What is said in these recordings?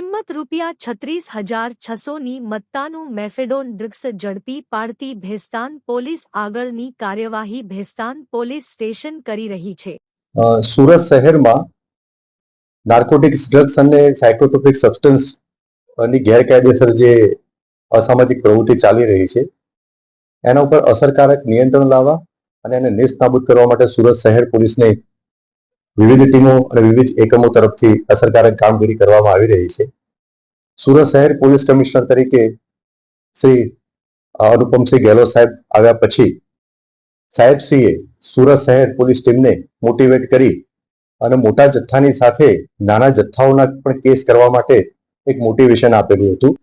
કિંમત રૂપિયા છત્રીસ હજાર છસોની મત્તાનું મેફેડોન ડ્રગ્સ ઝડપી પાડતી ભેસ્તાન પોલીસ આગળની કાર્યવાહી ભેસ્તાન પોલીસ સ્ટેશન કરી રહી છે. સુરત શહેરમાં નાર્કોટિક્સ ડ્રગ્સ અને સાયકોટ્રોપિક સબસ્ટન્સની ગેરકાયદેસર જે અસામાજિક પ્રવૃત્તિ ચાલી રહી છે, એના ઉપર અસરકારક નિયંત્રણ લાવવા અને એને નેસ્ત કરવા માટે સુરત શહેર પોલીસને વિવિધ ટીમો અને વિવિધ એકમો તરફથી અસરકારક કામગીરી કરવામાં આવી રહી છે. સુરત શહેર પોલીસ કમિશનર તરીકે શ્રી અનુપમસિંહ ગેહલોત સાહેબ આવ્યા પછી સાહેબશ્રીએ સુરત શહેર પોલીસ ટીમને મોટિવેટ કરી અને મોટા જથ્થાની સાથે નાના જથ્થાઓના પણ કેસ કરવા માટે એક મોટિવેશન આપેલું હતું.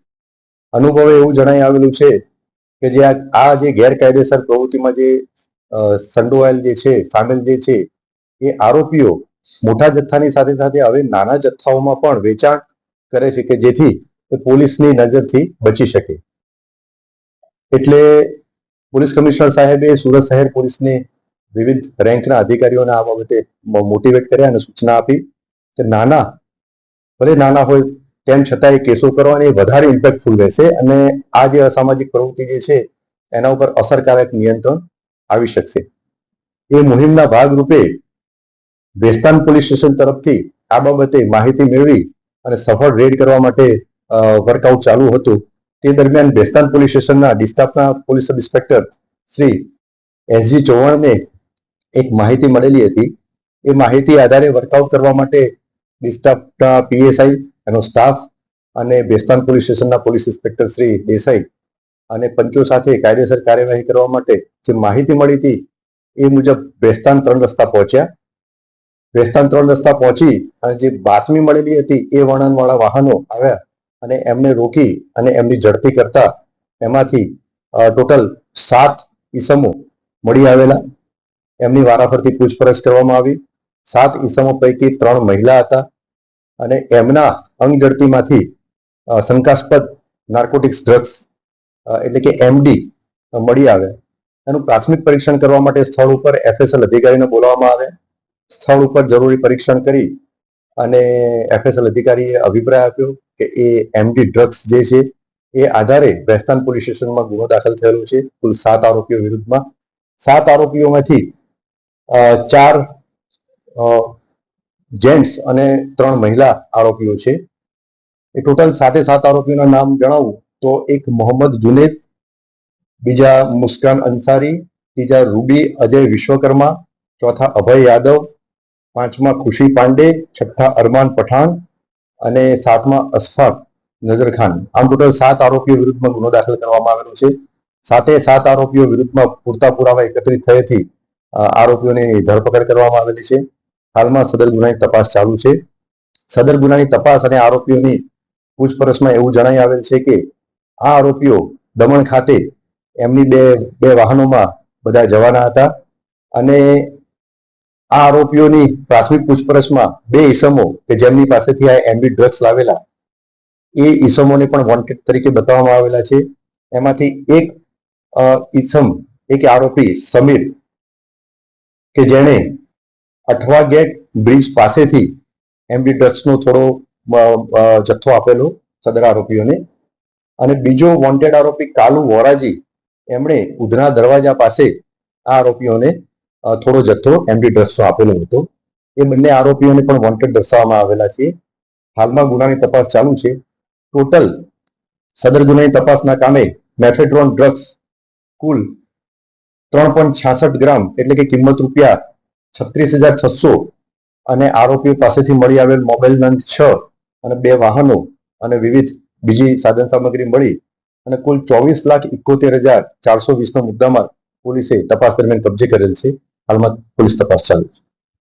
અનુભવે એવું જણાઈ આવેલું છે કે જે આ- જે ગેરકાયદેસર પ્રવૃત્તિમાં જે સંડોવાયેલ જે છે, સામેલ જે છે એ આરોપીઓ મોટા જથ્થાની સાથે સાથે હવે નાના જથ્થાઓમાં પણ વેચાણ કરે છે કે જેથી પોલીસની નજરથી બચી શકે. એટલે પોલીસ કમિશનર સાહેબે સુરત શહેર પોલીસને વિવિધ રેન્કના અધિકારીઓને આ બાબતે મોટિવેટ કર્યા અને સૂચના આપી કે નાના, ભલે નાના હોય તેમ છતાં એ કેસો કરવાની વધારે ઇમ્પેક્ટફુલ રહેશે અને આ જે અસામાજિક પ્રવૃત્તિ જે છે એના ઉપર અસરકારક નિયંત્રણ આવી શકશે. એ મુહિમના ભાગરૂપે ભેસ્તાન પોલીસ સ્ટેશન તરફથી આ બાબતે માહિતી મેળવી અને સફળ રેડ કરવા માટે વર્કઆઉટ ચાલુ હતું. તે દરમિયાન બેસ્તાન પોલીસ સ્ટેશનના ડિસ્ટાફના police sub inspector Shri SG ચૌહાણને એક માહિતી મળેલી હતી. એ માહિતી આધારે વર્કઆઉટ કરવા માટે ડિસ્ટાફના પીએસઆઈ એનો સ્ટાફ અને બેસ્તાન પોલીસ સ્ટેશનના પોલીસ ઇન્સ્પેક્ટર શ્રી દેસાઈ અને પંચો સાથે કાયદેસર કાર્યવાહી કરવા માટે જે માહિતી મળી હતી એ મુજબ બેસ્તાન ત્રણ રસ્તા પહોંચ્યા. ભેસ્તાન ત્રણ રસ્તા પહોંચી અને જે બાતમી મળેલી હતી એ વર્ણનવાળા વાહનો આવ્યા અને એમને રોકી અને એમની ઝડપી કરતા એમાંથી ટોટલ સાત ઈસમો મળી આવેલા. એમની વારાફરતી પૂછપરછ કરવામાં આવી. સાત ઈસમો પૈકી ત્રણ મહિલા હતા અને એમના અંગ ઝડપીમાંથી શંકાસ્પદ નાર્કોટિક્સ ડ્રગ્સ એટલે કે એમડી, મળી આવે એનું પ્રાથમિક પરીક્ષણ કરવા માટે સ્થળ ઉપર એફએસએલ અધિકારીને બોલાવવામાં આવ્યા. સ્થળ ઉપર જરૂરી પરીક્ષણ કરી અને એફએસએલ અધિકારીએ અભિપ્રાય આપ્યો કે એ એમડી ડ્રગ્સ જે છે, એ આધારે વેસ્તાન પોલીસ સ્ટેશનમાં ગુનો દાખલ થયેલો છે. કુલ સાત આરોપીઓ વિરુદ્ધમાં. સાત આરોપીઓમાંથી ચાર જેન્ટ્સ અને ત્રણ મહિલા આરોપીઓ છે. એ ટોટલ સાતે સાત આરોપીઓના નામ જણાવું તો એક મોહમ્મદ જુનેદ, બીજા મુસ્કાન અંસારી, ત્રીજા રૂબી અજય વિશ્વકર્મા, ચોથા અભય યાદવ પાંચમા ખુશી પાંડે, છઠ્ઠા અરમાન પઠાણ અને સાતમા અસફાક નજરખાન આમ ટોટલ સાત આરોપીઓ વિરુદ્ધમાં ગુનો દાખલ કરવામાં આવેલો છે. સાથે સાત આરોપીઓ વિરુદ્ધમાં પૂરતા પુરાવા એકત્રિત થયેથી આરોપીઓની ધરપકડ કરવામાં આવેલી છે. હાલમાં સદર ગુનાની તપાસ ચાલુ છે. સદર ગુનાની તપાસ અને આરોપીઓની પૂછપરછમાં એવું જણાઈ આવેલ છે કે, આ આરોપીઓ દમણ ખાતે એમની બે બે વાહનોમાં બધા જવાના હતા અને આ આરોપીઓની પ્રાથમિક પૂછપરછમાં બે ઈસમો કે જેમની પાસેથી આ એમડી ડ્રગ્સ લાવેલા. એ ઈસમોને પણ વોન્ટેડ તરીકે બતાવવામાં આવેલા છે. એમાંથી એક ઈસમ, એક આરોપી સમીર કે જેણે અઠવા ગેટ બ્રિજ પાસેથી એમડી ડ્રગ્સનો થોડો જથ્થો આપેલો સદર આરોપીઓને. અને બીજો વોન્ટેડ આરોપી કાલુ વોરાજી, એમણે ઉધના દરવાજા પાસે આ આરોપીઓને થોડો જથ્થો એમડી ડ્રગ્સનો આપેલો હતો. એ બંને આરોપીઓને પણ વોન્ટેડ દર્શાવવામાં આવેલા છે. હાલમાં ગુનાની તપાસ ચાલુ છે. ટોટલ સદર ગુનાની તપાસના કામે મેફેડ્રોન ડ્રગ્સ કુલ ત્રણ પોઈન્ટ છાસઠ ગ્રામ એટલે કે કિંમત રૂપિયા છત્રીસ હજાર છસો અને આરોપીઓ પાસેથી મળી આવેલ મોબાઈલ નંગ છ અને બે વાહનો અને વિવિધ બીજી સાધન સામગ્રી મળી અને કુલ ચોવીસ લાખ ઇકોતેર હજાર ચારસો વીસનો મુદ્દામાં પોલીસે તપાસ દરમિયાન કબજે કરેલ છે. હાલમાં પોલીસ તપાસ ચાલુ છે